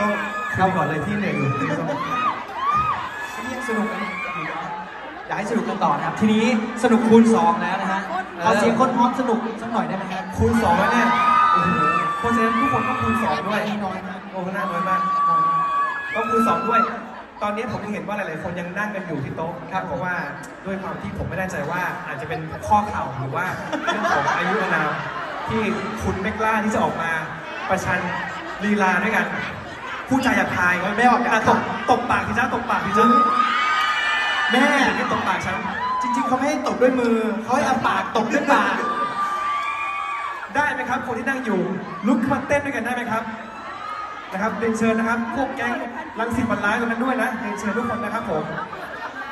ต้องเข้าก่อนเลยที่เหนื่อยอยู่ต้องนี่ยังสนุกกันอยู่นะอยากให้สนุกกันต่อนะครับ ทีนี้สนุกคูณสองแล้วนะฮะขอเสียงคนพร้อมสนุกสักหน่อยได้ไหมครับคูณสองแล้วเนี่ยโอ้โหเพราะฉะนั้นทุกคนต้องคูณสองด้วยน้อยมากโอ้โหน่าน้อยมากต้องคูณสองด้วย ตอนนี้ผมยังเห็นว่าหลาย ๆ คนยังนั่งกันอยู่ที่โต๊ะครับเพราะว่าด้วยความที่ผมไม่แน่ใจว่าอาจจะเป็นข้อเข่าหรือว่าเรื่องของอายุอานามที่คุณไม่กล้าที่จะออกมาประชันลีลาด้วยกัน พูดจาหยาบคายไม่ออกอะตบตบปากทีจ้าตบปากทีจ้าแม่ไม่ตบปากฉันจริง ๆเขาไม่ให้ตบด้วยมือเขาให้เอาปากตบด้วยปาก ได้ไหมครับ คนที่นั่งอยู่ ลุกขึ้นมาเต้นด้วยกันได้ไหมครับ นะครับเรียนเชิญนะครับพวกแก๊งรังสิตบรรลัยตรงนั้นด้วยนะเรียนเชิญทุกคนนะครับผม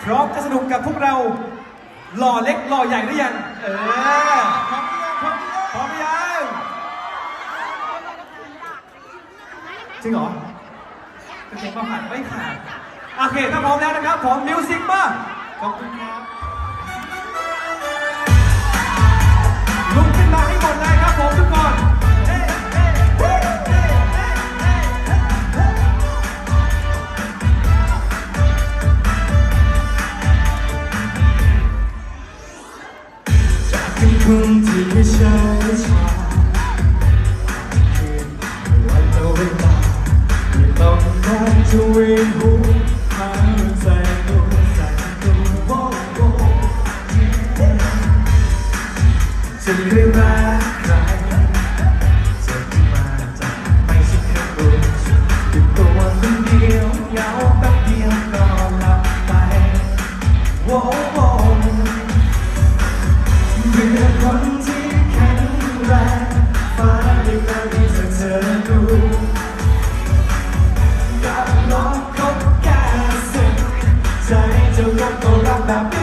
พร้อมจะสนุกกับพวกเรา หล่อเล็กหล่อใหญ่หรือยังเออพร้อมหรือยังจริงเหรอ กางเกงมาขาดไม่ขาด โอเค ถ้าพร้อมแล้วนะครับ ผมมิวสิกมาขอบคุณครับ กา ก็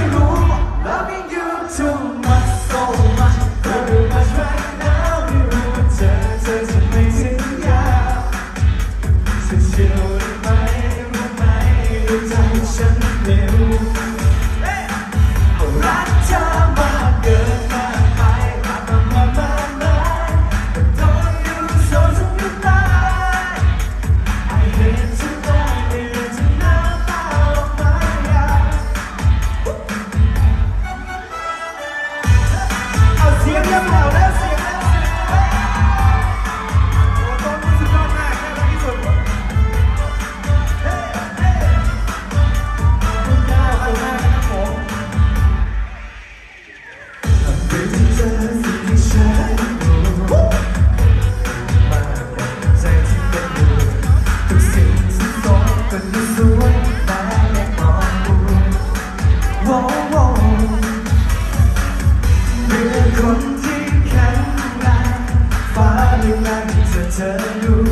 ร